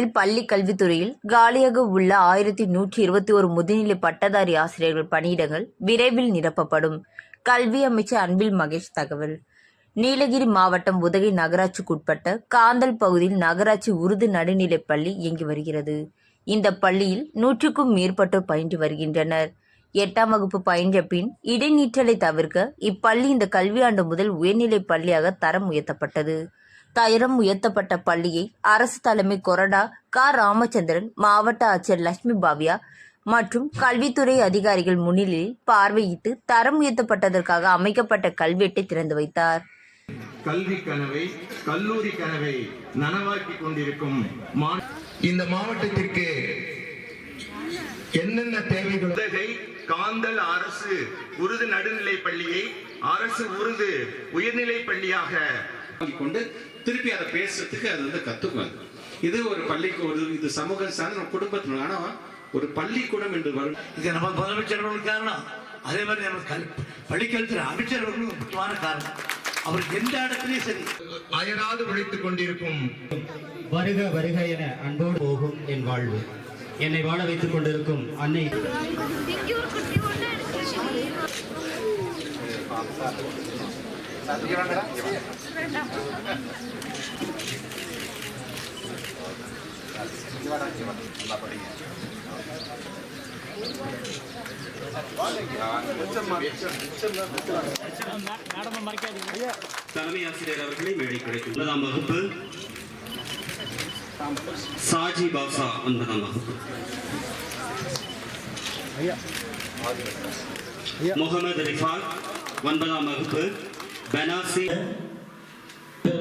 பள்ளி கல்வித்துறையில் காலியாக உள்ள ஆயிரத்தி நூற்றி இருபத்தி ஒரு முதுநிலை பட்டதாரி ஆசிரியர்கள் பணியிடங்கள் விரைவில் நிரப்பப்படும். கல்வி அமைச்சர் அன்பில் மகேஷ் தகவல். நீலகிரி மாவட்டம் உதகை நகராட்சிக்குட்பட்ட காந்தல் பகுதியில் நகராட்சி உருது நடுநிலைப் பள்ளி இயங்கி வருகிறது. இந்த பள்ளியில் நூற்றுக்கும் மேற்பட்டோர் பயின்று வருகின்றனர். எட்டாம் வகுப்பு பயின்ற பின் இடைநீற்றலை தவிர்க்க இப்பள்ளி இந்த கல்வியாண்டு முதல் உயர்நிலைப் பள்ளியாக தரம் உயர்த்தப்பட்டது. தரம் உயர்த்தப்பட்ட பள்ளியை அரசு தலைமை கொறடா க. ராமச்சந்திரன் மாவட்ட ஆட்சியர் லட்சுமி பாவியா மற்றும் கல்வித்துறை அதிகாரிகள் முன்னிலையில் பார்வையிட்டு தரம் உயர்த்தப்பட்டதற்காக அமைக்கப்பட்ட கல்வெட்டை திறந்து வைத்தார். கல்வி கனவை கல்லூரி கனவை நனவாக்கி கொண்டிருக்கும் இந்த மாவட்டத்திற்கு என்னென்ன தேவைகள்? காந்தல் அரசு உருது நடுநிலை பள்ளியை அரசு உருது உயர்நிலை பள்ளியாக கொண்டு திருப்பி அதை பேசுறதுக்கு அது வந்து கத்துக்கும் இது ஒரு பள்ளிக்கு ஒரு இது சமூக சார்ந்த நம்ம குடும்பத்தில் ஆனா ஒரு பள்ளிக்கூடம் என்று வரும். இது நம்ம முதலமைச்சர் காரணம். அதே மாதிரி நம்ம கல் பள்ளிக்கல்வித்துறை அமைச்சர் அவர்களும் முக்கியமான காரணம். அவர் எந்த இடத்துலையும் சரி. அயராது உழைத்துக் கொண்டிருக்கும். வருக வருக என அன்போடு போகும் என் வாழ்வு. என்னை வாழ வைத்துக் கொண்டிருக்கும் அன்னை. தலைமை ஆசிரியர் அவர்களை மேடை கிடைக்கும். ஒன்பதாம் வகுப்பு. சாஜி பாஷா ஒன்பதாம் வகுப்பு. முகமது ரிஃபால் ஒன்பதாம் வகுப்பு. பெனாசி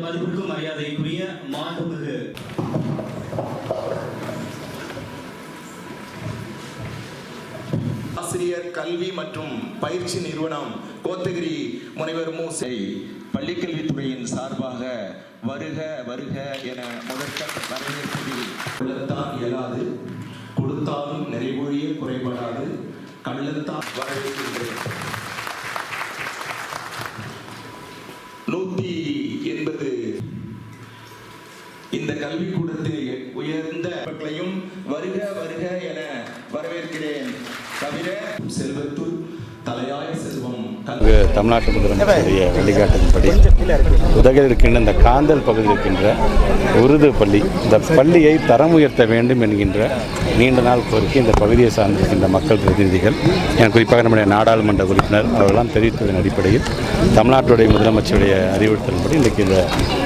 மதிப்புக்கும் மரியாதைக்குரிய மாண்புமிகு ஆசிரியர் கல்வி மற்றும் பயிற்சி நிறுவனம் கோத்தகிரி முனைவர் மூசை பள்ளிக்கல்வித்துறையின் சார்பாக வருக வருக என முதற்கண் வரவேற்பதில் உள்ளத்தான் இயலாது கொடுத்தாலும் நிறைவொழிய குறைபடாது கள்ளத்தான் வரவேற்கின்றேன். நூத்தி எண்பது. இந்த கல்விக்கூடத்தில் உயர்ந்த வருக வருக என வரவேற்கிறேன். தவிர செல்வத்துள் தமிழ்நாட்டு முதலமைச்சருடைய வழிகாட்டின்படி உதகையில் இருக்கின்ற இந்த காந்தல் பகுதியில் இருக்கின்ற உருது பள்ளி இந்த பள்ளியை தரம் உயர்த்த வேண்டும் என்கின்ற நீண்ட நாள் கோரிக்கை இந்த பகுதியை சார்ந்திருக்கின்ற மக்கள் பிரதிநிதிகள் என குறிப்பாக நம்முடைய நாடாளுமன்ற உறுப்பினர் அவர்களெல்லாம் தெரிவித்ததன் அடிப்படையில் தமிழ்நாட்டுடைய முதலமைச்சருடைய அறிவுறுத்தல்படி இன்றைக்கி இந்த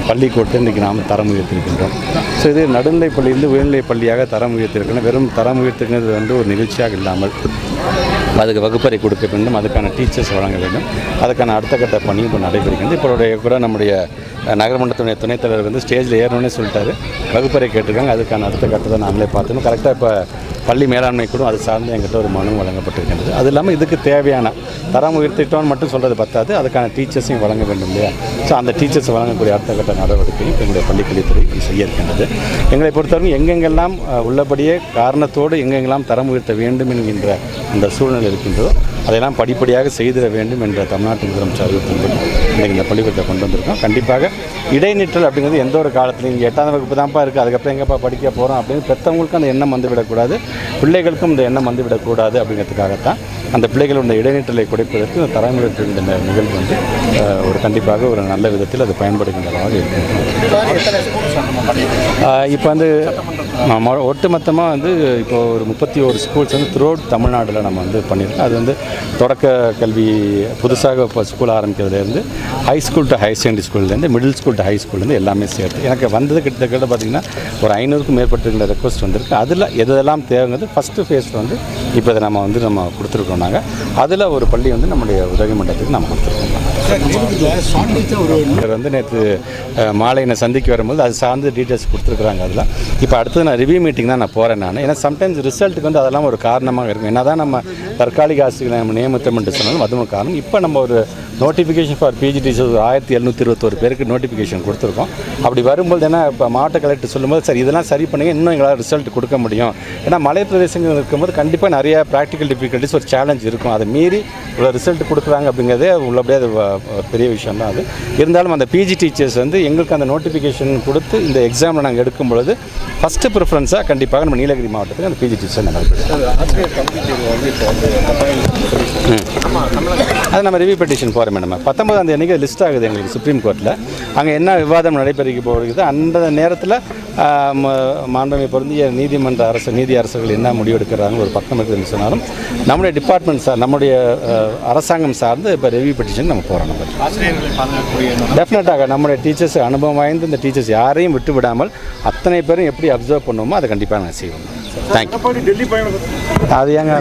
பள்ளிக்கூட்டத்தை இன்றைக்கி நாம் தரம் உயர்த்திருக்கின்றோம் ஸோ இது நடுநிலை பள்ளியிலிருந்து உயர்நிலை பள்ளியாக தரம் உயர்த்திருக்கின்றன வெறும் தரம் உயர்த்திருக்கிறது வந்து ஒரு நிகழ்ச்சியாக இல்லாமல் அதுக்கு வகுப்பறை கொடுக்க வேண்டும் அதுக்கான டீச்சர்ஸ் வழங்க வேண்டும். அதுக்கான அடுத்த கட்ட பணியும் இப்போ நடைபெறுகிறது. இப்போ கூட நம்முடைய நகரமன்றத்துடைய துணைத் தலைவர் வந்து ஸ்டேஜில் ஏறணும்னே சொல்லிட்டாரு. வகுப்பறை கேட்டிருக்காங்க அதுக்கான அடுத்த கட்டத்தை நாங்களே பார்த்தோம். கரெக்டாக இப்போ பள்ளி மேலாண்மை கூட அது சார்ந்து எங்கிட்ட ஒரு மனு வழங்கப்பட்டிருக்கின்றது. அது இல்லாமல் இதுக்கு தேவையான தரம் உயர்த்திட்டோம்னு மட்டும் சொல்கிறது பத்தாது. அதுக்கான டீச்சர்ஸையும் வழங்க வேண்டும் இல்லையா? ஸோ அந்த டீச்சர்ஸ் வழங்கக்கூடிய அடுத்த கட்ட நடவடிக்கையும் எங்களுடைய பள்ளிக்கல்வித்துறை செய்ய இருக்கின்றது எங்களை பொறுத்தவரைக்கும் எங்கெங்கெல்லாம் உள்ளபடியே காரணத்தோடு எங்கெங்கெல்லாம் தரம் உயர்த்த வேண்டும் என்கின்ற அந்த சூழ்நிலை இருக்கின்றதோ அதையெல்லாம் படிப்படியாக செய்திட வேண்டும் என்ற தமிழ்நாட்டு முதலமைச்சர் அறிவித்தின்படி இன்றைக்கு இந்த பள்ளிக்கூடத்தை கொண்டு வந்திருக்கோம் கண்டிப்பாக இடைநிற்றல் அப்படிங்கிறது எந்த ஒரு காலத்துலையும் இங்கே எட்டாம் வகுப்பு தான்ப்பா இருக்குது அதுக்கப்புறம் எங்கப்பா படிக்க போகிறோம் அப்படின்னு பெற்றவங்களுக்கும் அந்த எண்ணம் வந்துவிடக்கூடாது பிள்ளைகளுக்கும் இந்த எண்ணம் வந்துவிடக்கூடாது அப்படிங்கிறதுக்காகத்தான் அந்த பிள்ளைகளுடைய இடைநிற்றலை குறைப்பதற்கு இந்த தரமுயர்த்தின் இந்த நிகழ்வு வந்து ஒரு கண்டிப்பாக ஒரு நல்ல விதத்தில் அது பயன்படுகின்றதாக இருக்கும். இப்போ வந்து ஒட்டுமொத்தமாக வந்து இப்போ ஒரு முப்பத்தி ஒரு ஸ்கூல்ஸ் வந்து த்ரூஅவுட் தமிழ்நாட்டில் நம்ம வந்து பண்ணியிருக்கோம். அது வந்து தொடக்க கல்வி புதுசாக இப்போ school ஆரம்பிக்கிறதுலேருந்து high school to higher secondary ஸ்கூல்லேருந்து மிடில் ஸ்கூல் டு ஹை ஸ்கூல்லேருந்து எல்லாமே சேர்த்து. எனக்கு வந்தது கிட்டத்தட்ட பார்த்திங்கன்னா ஒரு ஐநூறுக்கும் மேற்பட்டிருக்கிற ரெக்வஸ்ட் வந்திருக்கு. அதில் எதெல்லாம் தேவைங்கிறது ஃபஸ்ட்டு ஃபேஸில் வந்து இப்போ இதை நம்ம வந்து நம்ம கொடுத்துருக்கோம் நாங்கள் அதில் ஒரு பள்ளி வந்து நம்முடைய உதவி மண்டலத்துக்கு நம்ம கொடுத்துருக்கோம். வந்து நேற்று மாலை என்னை சந்திக்க வரும்போது அது சார்ந்து டீட்டெயில்ஸ் கொடுத்துருக்குறாங்க அதெல்லாம். இப்போ அடுத்தது நான் ரிவ்யூ மீட்டிங் தான் நான் போகிறேன் நான். ஏன்னா சம்டைம்ஸ் ரிசல்ட்டுக்கு வந்து அதெல்லாம் ஒரு காரணமாக இருக்கும். என்ன தான் நம்ம தற்காலிக ஆசிரியர்களை நம்ம நியமித்தோம் என்று சொன்னாலும் அதுவும் காரணம். இப்போ நம்ம ஒரு நோட்டிஃபிகேஷன் ஃபார் பிஜி டீச்சர்ஸ் ஆயிரத்தி எழுநூற்றி இருபத்தோரு பேருக்கு நோட்டிஃபிகேஷன் கொடுத்துருக்கோம். அப்படி வரும்போது என்ன இப்போ மாவட்ட கலெக்டர் சொல்லும்போது சரி இதெல்லாம் சரி பண்ணுங்க இன்னும் எங்களால் ரிசல்ட் கொடுக்க முடியும். ஏன்னா மலை பிரதேசங்கள் இருக்கும்போது கண்டிப்பாக நிறைய ப்ராக்டிக்கல் டிஃபிகல்ட்டிஸ் ஒரு சேலஞ்ச் இருக்கும். அதை மீறி இவ்வளோ ரிசல்ட் கொடுக்குறாங்க அப்படிங்கிறதே உள்ளபடியே அது பெரிய விஷயம் தான் அது. இருந்தாலும் அந்த பிஜி டீச்சர்ஸ் வந்து எங்களுக்கு அந்த நோட்டிஃபிகேஷன் கொடுத்து இந்த எக்ஸாமில் நாங்கள் எடுக்கும் பொழுது ஃபஸ்ட்டு ப்ரிஃபரன்ஸாக கண்டிப்பாக நம்ம நீலகிரி மாவட்டத்துக்கு அந்த பிஜி டீச்சர் அது நம்ம ரிவ்யூ பெட்டிஷன் போகிறோம் நம்ம பத்தொன்பதாம் தேதிக்கு லிஸ்ட் ஆகுது எங்களுக்கு சுப்ரீம் கோர்ட்டில் அங்கே என்ன விவாதம் நடைபெறுக போகிறது அந்த நேரத்தில் மாண்புமை பொருந்திய நீதிமன்ற அரசு நீதி அரசுகள் என்ன முடிவெடுக்கிறாங்க ஒரு பக்கம் இருக்குதுன்னு சொன்னாலும் நம்முடைய டிபார்ட்மெண்ட் சார் நம்முடைய அரசாங்கம் சார்ந்து இப்போ ரிவ்யூ பெட்டிஷன் நம்ம போகிறோம் நம்ம. டெஃபினட்டாக நம்முடைய டீச்சர்ஸ் அனுபவம் வாய்ந்த இந்த டீச்சர்ஸ் யாரையும் விட்டு விடாமல் அத்தனை பேரும் எப்படி அப்சர்வ் பண்ணுவோமோ அதை கண்டிப்பாக நாங்கள் செய்வோம். தேங்க்யூ அது ஏங்க?